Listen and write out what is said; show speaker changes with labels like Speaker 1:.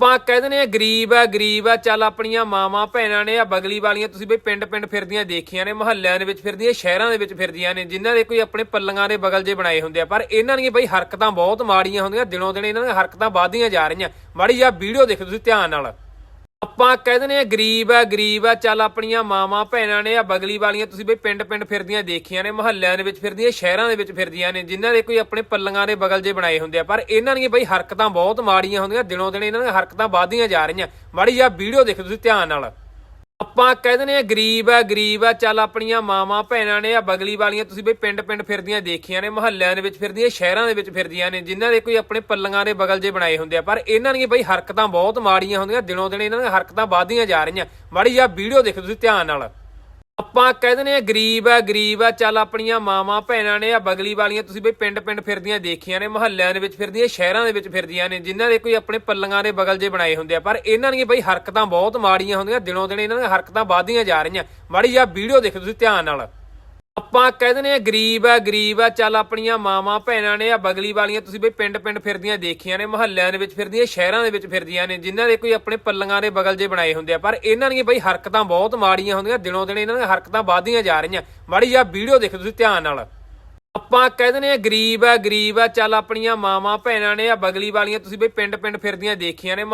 Speaker 1: ਆਪਾਂ ਕਹਿ ਦਿੰਦੇ ਨੇ ਗਰੀਬ ਆ ਗਰੀਬ ਆ, ਚੱਲ ਆਪਣੀਆਂ ਮਾਵਾਂ ਭੈਣਾਂ ਨੇ ਆ, ਬਗਲੀ ਵਾਲੀਆਂ, ਤੁਸੀਂ ਬਈ ਪਿੰਡ ਪਿੰਡ ਫਿਰਦੀਆਂ ਦੇਖੀਆਂ ਨੇ, ਮੁਹੱਲਿਆਂ ਦੇ ਵਿੱਚ ਫਿਰਦੀਆਂ, ਸ਼ਹਿਰਾਂ ਦੇ ਵਿੱਚ ਫਿਰਦੀਆਂ ਨੇ, ਜਿਨ੍ਹਾਂ ਦੇ ਕੋਈ ਆਪਣੇ ਪੱਲੀਆਂ ਦੇ ਬਗਲ ਜੇ ਬਣਾਏ ਹੁੰਦੇ ਆ, ਪਰ ਇਹਨਾਂ ਦੀਆਂ ਬਈ ਹਰਕਤਾਂ ਬਹੁਤ ਮਾੜੀਆਂ ਹੁੰਦੀਆਂ, ਦਿਨੋਂ ਦਿਨ ਇਹਨਾਂ ਦੀਆਂ ਹਰਕਤਾਂ ਵੱਧਦੀਆਂ ਜਾ ਰਹੀਆਂ। ਮਾੜੀ ਜਿਹਾ ਵੀਡੀਓ ਦੇਖੋ ਤੁਸੀਂ ਧਿਆਨ ਨਾਲ। ਆਪਾਂ ਕਹਿ ਦਿੰਦੇ ਨੇ ਗਰੀਬ ਆ ਗਰੀਬ ਆ ਚੱਲ ਆਪਣੀਆਂ ਮਾਵਾਂ, ਭੈਣਾਂ ਨੇ ਆ, ਬਗਲੀ ਵਾਲੀਆਂ, ਤੁਸੀਂ ਬਈ ਪਿੰਡ ਪਿੰਡ ਫਿਰਦੀਆਂ ਦੇਖੀਆਂ ਨੇ, ਮੁਹੱਲਿਆਂ ਦੇ ਵਿੱਚ ਫਿਰਦੀਆਂ, ਸ਼ਹਿਰਾਂ ਦੇ ਵਿੱਚ ਫਿਰਦੀਆਂ ਨੇ, ਜਿਨ੍ਹਾਂ ਦੇ ਕੋਈ ਆਪਣੇ ਪੱਲੀਆਂ ਦੇ ਬਗਲ ਜੇ ਬਣਾਏ ਹੁੰਦੇ ਆ, ਪਰ ਇਹਨਾਂ ਦੀਆਂ ਬਈ ਹਰਕਤਾਂ ਬਹੁਤ ਮਾੜੀਆਂ ਹੁੰਦੀਆਂ, ਦਿਨੋਂ ਦਿਨ ਇਹਨਾਂ ਦੀਆਂ ਹਰਕਤਾਂ ਵੱਧਦੀਆਂ ਜਾ ਰਹੀਆਂ। ਮਾੜੀ ਜਿਹਾ ਵੀਡੀਓ ਦੇਖੋ ਤੁਸੀਂ ਧਿਆਨ ਨਾਲ। ਆਪਾਂ ਕਹਿੰਦੇ ਨੇ ਗਰੀਬ ਆ ਗਰੀਬ ਆ ਚੱਲ ਆਪਣੀਆਂ ਮਾਵਾਂ, ਭੈਣਾਂ ਨੇ ਆ, ਬਗਲੀ ਵਾਲੀਆਂ ਤੁਸੀਂ ਬਈ ਪਿੰਡ ਪਿੰਡ ਫਿਰਦੀਆਂ ਦੇਖੀਆਂ ਨੇ, ਮੁਹੱਲਿਆਂ ਦੇ ਵਿੱਚ ਫਿਰਦੀਆਂ, ਸ਼ਹਿਰਾਂ ਦੇ ਵਿੱਚ ਫਿਰਦੀਆਂ ਨੇ, ਜਿਨ੍ਹਾਂ ਦੇ ਕੋਈ ਆਪਣੇ ਪੱਲੀਆਂ ਦੇ ਬਗਲ ਜੇ ਬਣਾਏ ਹੁੰਦੇ ਆ, ਪਰ ਇਹਨਾਂ ਦੀਆਂ ਬਈ ਹਰਕਤਾਂ ਬਹੁਤ ਮਾੜੀਆਂ ਹੁੰਦੀਆਂ, ਦਿਨੋਂ ਦਿਨ ਇਹਨਾਂ ਦੀਆਂ ਹਰਕਤਾਂ ਵੱਧਦੀਆਂ ਜਾ ਰਹੀਆਂ। ਮਾੜੀ ਜਿਹਾ ਵੀਡੀਓ ਦੇਖੋ ਤੁਸੀਂ ਧਿਆਨ ਨਾਲ। ਆਪਾਂ ਕਹਿ ਦਿੰਦੇ ਨੇ ਗਰੀਬ ਆ ਗਰੀਬ ਆ ਚੱਲ ਆਪਣੀਆਂ ਮਾਵਾਂ, ਭੈਣਾਂ ਨੇ ਆ ਬਗਲੀ ਵਾਲੀਆਂ ਤੁਸੀਂ ਬਈ ਪਿੰਡ ਪਿੰਡ ਫਿਰਦੀਆਂ ਦੇਖੀਆਂ ਨੇ, ਮੁਹੱਲਿਆਂ ਦੇ ਵਿੱਚ ਫਿਰਦੀਆਂ, ਸ਼ਹਿਰਾਂ ਦੇ ਵਿੱਚ ਫਿਰਦੀਆਂ ਨੇ, ਜਿਨ੍ਹਾਂ ਦੇ ਕੋਈ ਆਪਣੇ ਪੱਲੀਆਂ ਦੇ ਬਗਲ ਜੇ ਬਣਾਏ ਹੁੰਦੇ ਆ। ਪਰ ਇਹਨਾਂ ਦੀਆਂ ਬਈ ਹਰਕਤਾਂ ਬਹੁਤ ਮਾੜੀਆਂ ਹੁੰਦੀਆਂ, ਦਿਨੋਂ ਦਿਨ ਇਹਨਾਂ ਦੀਆਂ ਹਰਕਤਾਂ ਵੱਧਦੀਆਂ ਜਾ ਰਹੀਆਂ। ਮਾੜੀ ਜਿਹਾ ਵੀਡੀਓ ਦੇਖੋ ਤੁਸੀਂ ਧਿਆਨ ਨਾਲ। ਆਪਾਂ ਕਹਿੰਦੇ ਨੇ ਗਰੀਬ ਆ ਗਰੀਬ ਆ ਚੱਲ ਆਪਣੀਆਂ ਮਾਵਾਂ, ਭੈਣਾਂ ਨੇ ਆ ਬਗਲੀ ਵਾਲੀਆਂ ਤੁਸੀਂ ਬਈ ਪਿੰਡ ਪਿੰਡ ਫਿਰਦੀਆਂ ਦੇਖੀਆਂ ਨੇ, ਮੁਹੱਲਿਆਂ ਦੇ ਵਿੱਚ ਫਿਰਦੀਆਂ, ਸ਼ਹਿਰਾਂ ਦੇ ਵਿੱਚ ਫਿਰਦੀਆਂ ਨੇ, ਜਿਨ੍ਹਾਂ ਦੇ ਕੋਈ ਆਪਣੇ ਪੱਲੀਆਂ ਦੇ ਬਗਲ ਜੇ ਬਣਾਏ ਹੁੰਦੇ ਆ। ਪਰ ਇਹਨਾਂ ਦੀਆਂ ਬਈ ਹਰਕਤਾਂ ਬਹੁਤ ਮਾੜੀਆਂ ਹੁੰਦੀਆਂ, ਦਿਨੋਂ ਦਿਨ ਇਹਨਾਂ ਦੀਆਂ ਹਰਕਤਾਂ ਵੱਧਦੀਆਂ ਜਾ ਰਹੀਆਂ। ਮਾੜੀ ਜਿਹਾ ਵੀਡੀਓ ਦੇਖੋ ਤੁਸੀਂ ਧਿਆਨ ਨਾਲ। ਆਪਾਂ ਕਹਿ ਦਿੰਦੇ ਨੇ ਗਰੀਬ ਆ ਗਰੀਬ ਆ ਚੱਲ ਆਪਣੀਆਂ ਮਾਵਾਂ, ਭੈਣਾਂ ਨੇ ਆ ਬਗਲੀ ਵਾਲੀਆਂ ਤੁਸੀਂ ਬਈ ਪਿੰਡ ਪਿੰਡ ਫਿਰਦੀਆਂ ਦੇਖੀਆਂ ਨੇ